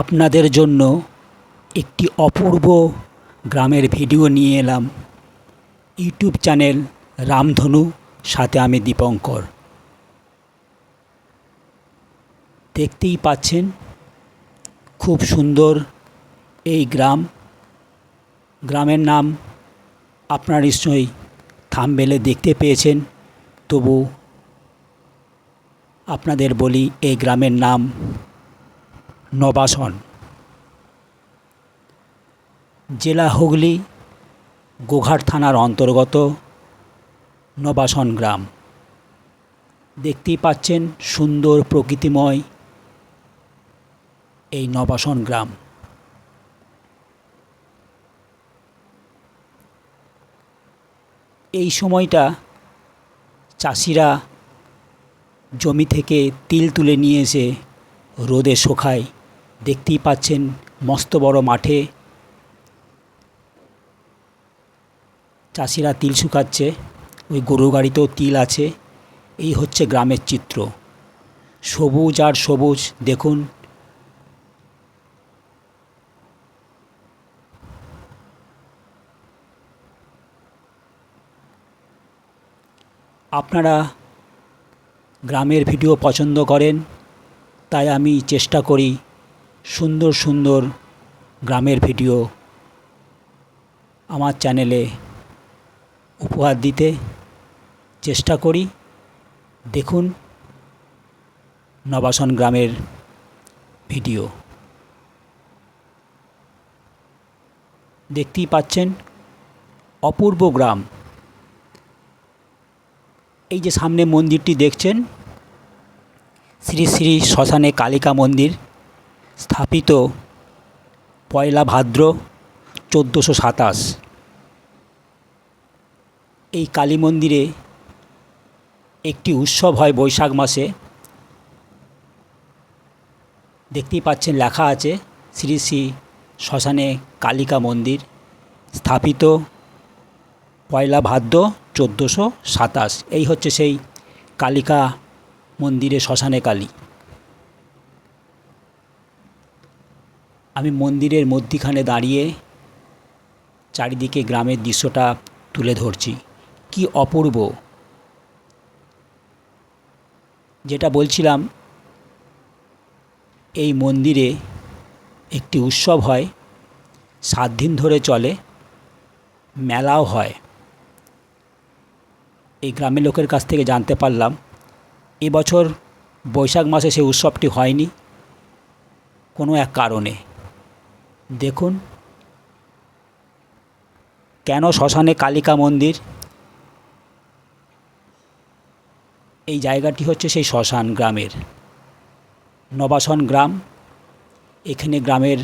আপনাদের জন্য একটি অপূর্ব গ্রামের ভিডিও নিয়ে এলাম। ইউটিউব চ্যানেল রামধনু, সাথে আমি দীপঙ্কর। দেখতেই পাচ্ছেন, খুব সুন্দর এই গ্রাম। গ্রামের নাম আপনারা নিশ্চয়ই থামবেলে দেখতে পেয়েছেন, তবু আপনাদের বলি এই গ্রামের নাম নবাসন জেলা হুগলি, গোঘাট থানার অন্তর্গত নবাসন গ্রাম। দেখতেই পাচ্ছেন সুন্দর প্রকৃতিময় এই নবাসন গ্রাম। এই সময়টা চাষিরা জমি থেকে তিল তুলে নিয়ে এসে রোদে শোকায় দেখতেই পাচ্ছেন মস্ত বড় মাঠে। চাষিরা তিল শুকাচ্ছে, ওই গরু গাড়িতেও তিল আছে। এই হচ্ছে গ্রামের চিত্র। সবুজ আর সবুজ, দেখুন। আপনারা গ্রামের ভিডিও পছন্দ করেন, তাই আমি চেষ্টা করি সুন্দর সুন্দর গ্রামের ভিডিও আমার চ্যানেলে উপহার দিতে চেষ্টা করি। দেখুন নবাসন গ্রামের ভিডিও। দেখতেই পাচ্ছেন অপূর্ব গ্রাম। এই যে সামনে মন্দিরটি দেখছেন, শ্রী শ্রী শ্মশানে কালিকা মন্দির। স্থাপিত পয়লা ভাদ্র চোদ্দোশো সাতাশ। এই কালী মন্দিরে একটি উৎসব হয় বৈশাখ মাসে। দেখতেই পাচ্ছেন লেখা আছে শ্রী শ্রী শ্মশানে কালিকা মন্দির স্থাপিত পয়লা ভাদ্র চোদ্দোশো সাতাশ। এই হচ্ছে সেই কালিকা মন্দিরে শ্মশানে কালী। আমি মন্দিরের মধ্যিখানে দাঁড়িয়ে চারিদিকে গ্রামের দৃশ্যটা তুলে ধরছি। কি অপূর্ব। যেটা বলছিলাম, এই মন্দিরে একটি উৎসব হয় সাত দিন ধরে চলে, মেলাও হয়। এই গ্রামের লোকের কাছ থেকে জানতে পারলাম, এবছর বৈশাখ মাসে সেই উৎসবটি হয়নি, কোনো এক কারণে। দেখুন। কেন শ্মশানে কালিকা মন্দির? এই জায়গাটি হচ্ছে সেই শ্মশান গ্রামের। নবাসন গ্রাম। এখানে গ্রামের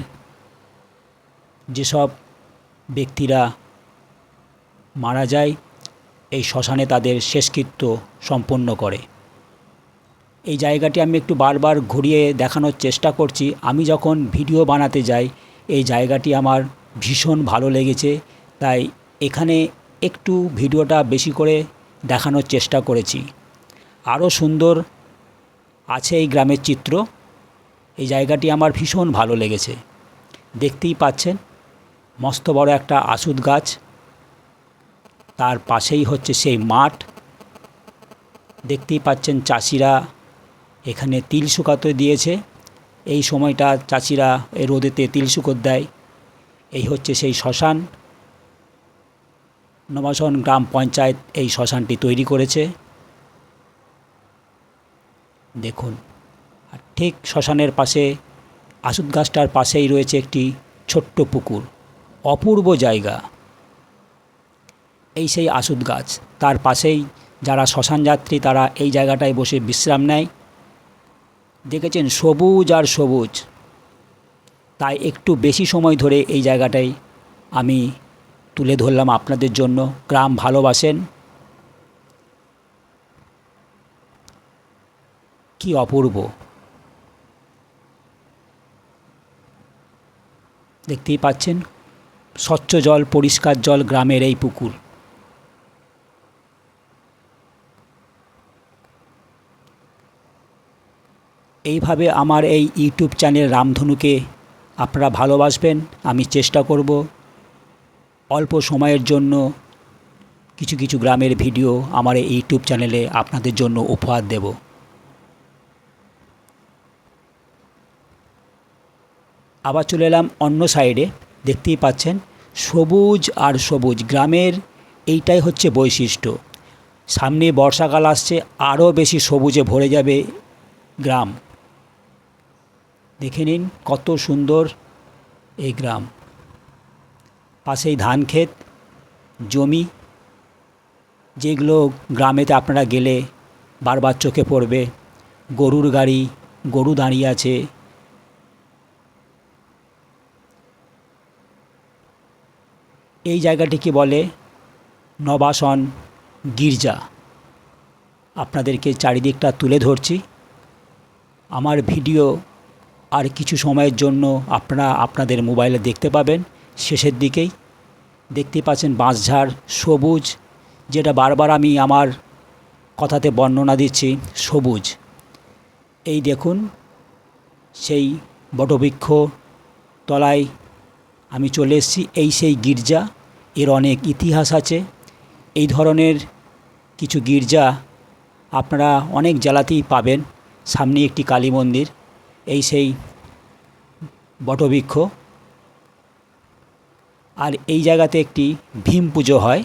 যেসব ব্যক্তিরা মারা যায়, এই শ্মশানে তাদের শেষকৃত্য সম্পন্ন করে। এই জায়গাটি আমি একটু বারবার ঘুরিয়ে দেখানোর চেষ্টা করছি। আমি যখন ভিডিও বানাতে যাই এই জায়গাটি আমার ভীষণ ভালো লেগেছে, তাই এখানে একটু ভিডিওটা বেশি করে দেখানোর চেষ্টা করেছি। আরও সুন্দর আছে এই গ্রামের চিত্র, এই জায়গাটি আমার ভীষণ ভালো লেগেছে। দেখতেই পাচ্ছেন, মস্ত বড় একটা আসুদ গাছ, তার পাশেই হচ্ছে সেই মাঠ। দেখতেই পাচ্ছেন চাষিরা এখানে তিল শুকাতে দিয়েছে। এই সময়টা চাষিরা এই রোদেতে তিল শুকোত দেয়। এই হচ্ছে সেই শ্মশান। নবাসন গ্রাম পঞ্চায়েত এই শ্মশানটি তৈরি করেছে। দেখুন, আর ঠিক শ্মশানের পাশে আসুদ গাছটার পাশেই রয়েছে একটি ছোট্ট পুকুর, অপূর্ব জায়গা। এই সেই আসুদ গাছ, তার পাশেই যারা শ্মশান যাত্রী, তারা এই জায়গাটায় বসে বিশ্রাম নেয়। দেখেছেন সবুজ আর সবুজ। তাই একটু বেশি সময় ধরে এই জায়গাটায় আমি তুলে ধরলাম আপনাদের জন্য। গ্রাম ভালোবাসেন। কি অপূর্ব। দেখতেই পাচ্ছেন, স্বচ্ছ জল, পরিষ্কার জল গ্রামের এই পুকুর। এইভাবে আমার এই ইউটিউব চ্যানেল রামধনুকে আপনারা ভালোবাসবেন, আমি চেষ্টা করব অল্প সময়ের জন্য কিছু কিছু গ্রামের ভিডিও আমার এই ইউটিউব চ্যানেলে আপনাদের জন্য উপহার দেব। আবার চলে এলাম অন্য সাইডে, দেখতেই পাচ্ছেন, সবুজ আর সবুজ, গ্রামের এইটাই হচ্ছে বৈশিষ্ট্য। সামনে বর্ষাকাল আসছে, আরও বেশি সবুজে ভরে যাবে গ্রাম। দেখে নিন কত সুন্দর এই গ্রাম। পাশেই ধান ক্ষেত, জমি, যেগুলো গ্রামেতে আপনারা গেলে বারবার চোখে পড়বে। গরুর গাড়ি, গরু দাঁড়িয়ে আছে। এই জায়গাটিকে বলে নবাসন গির্জা। আপনাদেরকে চারিদিকটা তুলে ধরছি। আমার ভিডিও আর কিছু সময়ের জন্য আপনারা আপনাদের মোবাইলে দেখতে পাবেন। শেষের দিকেই দেখতে পাচ্ছেন বাঁশঝাড় সবুজ, যেটা বারবার আমি আমার কথাতে বর্ণনা দিচ্ছি, সবুজ। এই দেখুন, সেই বটবৃক্ষ তলায় আমি চলে এসেছি। এই সেই গির্জা, এর অনেক ইতিহাস আছে। এই ধরনের কিছু গির্জা আপনারা অনেক জেলাতেই পাবেন। সামনে একটি কালী মন্দির এই সেই বটবৃক্ষ। আর এই জায়গাতে একটি ভীম পুজো হয়।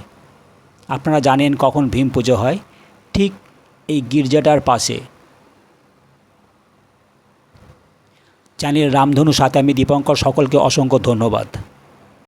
আপনারা জানেন কখন ভীম পুজো হয়। ঠিক এই গির্জাটার পাশে। চ্যানেল রামধনু সাথে আমি দীপঙ্কর, সকলকে অসংখ্য ধন্যবাদ।